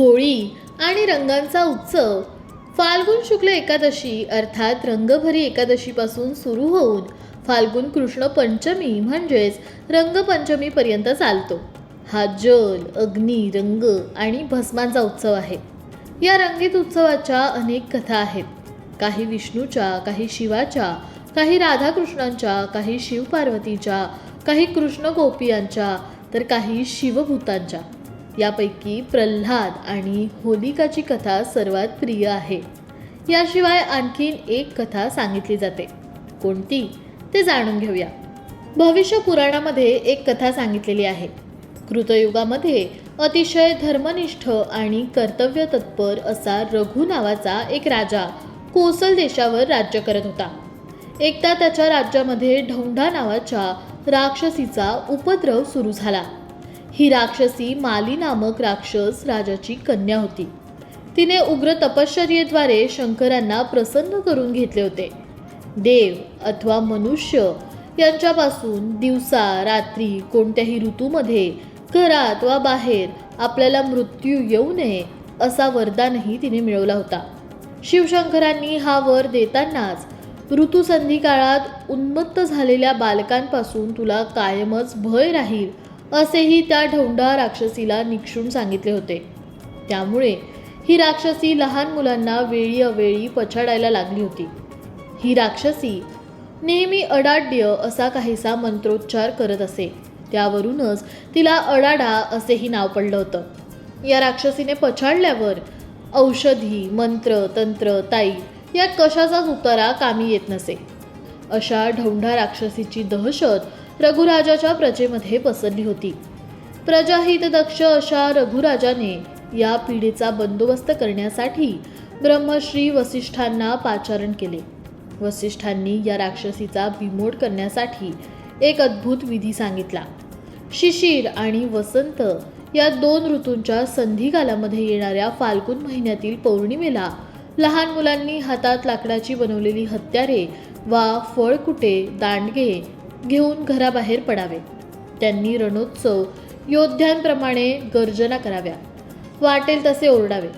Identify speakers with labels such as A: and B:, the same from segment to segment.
A: होळी आणि रंगांचा उत्सव. फाल्गुन शुक्ल एकादशी अर्थात रंगभरी एकादशीपासून सुरू होऊन फाल्गुन कृष्ण पंचमी म्हणजेच रंगपंचमीपर्यंत चालतो. हा जल अग्नी रंग आणि भस्मांचा उत्सव आहे. या रंगीत उत्सवाच्या अनेक कथा आहेत. काही विष्णूच्या काही शिवाच्या काही राधाकृष्णांच्या काही शिवपार्वतीच्या काही कृष्ण गोपियांच्या तर काही शिवभूतांच्या. यापैकी प्रल्हाद आणि होलिकाची कथा सर्वात प्रिय आहे. याशिवाय आणखीन एक कथा सांगितली जाते. कोणती? ते जाणून घेऊया. भविष्य पुराणामध्ये एक कथा सांगितलेली आहे. कृतयुगामध्ये अतिशय धर्मनिष्ठ आणि कर्तव्य तत्पर असा रघु नावाचा एक राजा कोसल देशावर राज्य करत होता. एकदा त्याच्या राज्यामध्ये ढौंढा नावाच्या राक्षसीचा उपद्रव सुरू झाला. ही राक्षसी माली नामक राक्षस राजाची कन्या होती. तिने उग्र तपश्चर्येद्वारे शंकरांना प्रसन्न करून घेतले होते. देव अथवा मनुष्य यांच्यापासून दिवसा रात्री कोणत्याही ऋतूमध्ये घरात वा बाहेर आपल्याला मृत्यू येऊ नये असा वरदानही तिने मिळवला होता. शिवशंकरांनी हा वर देतानाच ऋतुसंधी काळात उन्मत्त झालेल्या बालकांपासून तुला कायमच भय राहील असेही त्या ढौंढा राक्षसीला निक्षून सांगितले होते. त्यामुळे ही राक्षसी लहान मुलांना वेळी अवेळी पछाडायला लागली होती. ही राक्षसी नेहमी अडाड्य असा काहीसा मंत्रोच्चार करत असे. त्यावरूनच तिला अडाडा असेही नाव पडलं होतं. या राक्षसीने पछाडल्यावर औषधी मंत्र तंत्र ताई यात कशाचाच उतारा कामी येत नसे. अशा ढौंढा राक्षसीची दहशत रघुराजाच्या प्रजेमध्ये पसरली होती. प्रजाहित दक्ष अशा रघुराजाने या पिढीचा बंदोबस्त करण्यासाठी ब्रह्मश्री वसिष्ठांना पाचारण केले. वसिष्ठांनी या राक्षसीचा बिमोड करण्यासाठी एक अद्भुत विधी सांगितला. शिशिर आणि वसंत या दोन ऋतूंच्या संधिकालामध्ये येणाऱ्या फाल्गुन महिन्यातील पौर्णिमेला लहान मुलांनी हातात लाकडाची बनवलेली हत्यारे वा फळकुटे दांडगे घेऊन घराबाहेर पडावे. त्यांनी रणोत्सव योद्ध्यांप्रमाणे गर्जना कराव्या. वाटेल तसे ओरडावे.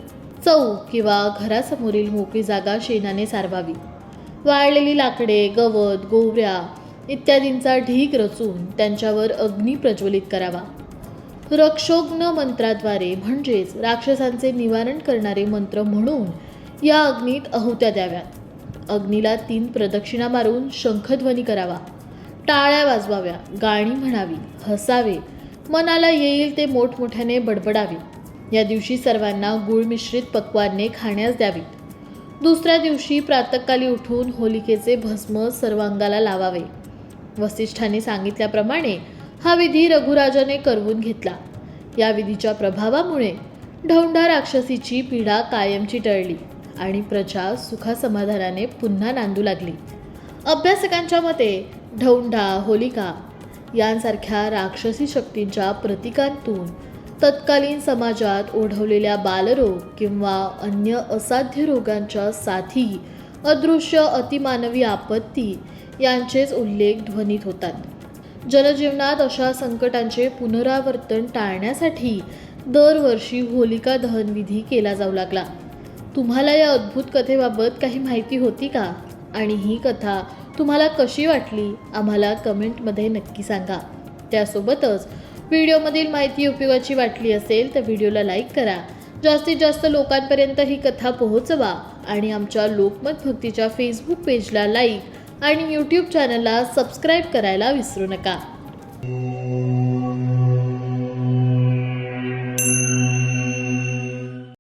A: चौक किंवा घरासमोरील मोकळी जागा शेणाने सारवावी. वाळलेली लाकडे गवत गोवऱ्या इत्यादींचा ढीग रचून त्यांच्यावर अग्नी प्रज्वलित करावा. रक्षोग्न मंत्राद्वारे म्हणजेच राक्षसांचे निवारण करणारे मंत्र म्हणून या अग्नीत आहुत्या द्याव्यात. अग्नीला तीन प्रदक्षिणा मारून शंखध्वनी करावा. टाळ्या वाजवाव्या गाणी म्हणावी हसावे. मनाला येईल ते मोठमोठ्याने बडबडावे. या दिवशी सर्वांना गुळ मिश्रित पक्वान्ने खाण्यास द्यावीत दुसऱ्या दिवशी प्रातःकाली उठून होलिकेचे भस्म सर्वांगाला लावावे. वसिष्ठांनी सांगितल्याप्रमाणे हा विधी रघुराजाने करवून घेतला. या विधीच्या प्रभावामुळे ढौंढा राक्षसीची पीडा कायमची टळली आणि प्रजा सुखासमाधानाने पुन्हा नांदू लागली. अभ्यासकांच्या मते ढौंढा होलिका यांसारख्या राक्षसी शक्तींच्या प्रतीकांतून तत्कालीन समाजात ओढवलेल्या बालरोग किंवा अन्य असाध्य रोगांच्या साथी अदृश्य अतिमानवी आपत्ती यांचेच उल्लेख ध्वनीत होतात. जनजीवनात अशा संकटांचे पुनरावर्तन टाळण्यासाठी दरवर्षी होलिका दहनविधी केला जाऊ लागला. तुम्हाला या अद्भुत कथेबाबत काही माहिती होती का? आणि ही कथा तुम्हाला कशी वाटली? आम्हाला कमेंटमध्ये नक्की सांगा. त्यासोबतच व्हिडिओमधील माहिती उपयोगाची वाटली असेल तर व्हिडिओला लाईक करा. जास्तीत जास्त लोकांपर्यंत ही कथा पोहोचवा आणि आमच्या लोकमत भक्तीच्या फेसबुक पेजला लाईक आणि यूट्यूब चॅनलला सबस्क्राईब करायला विसरू नका.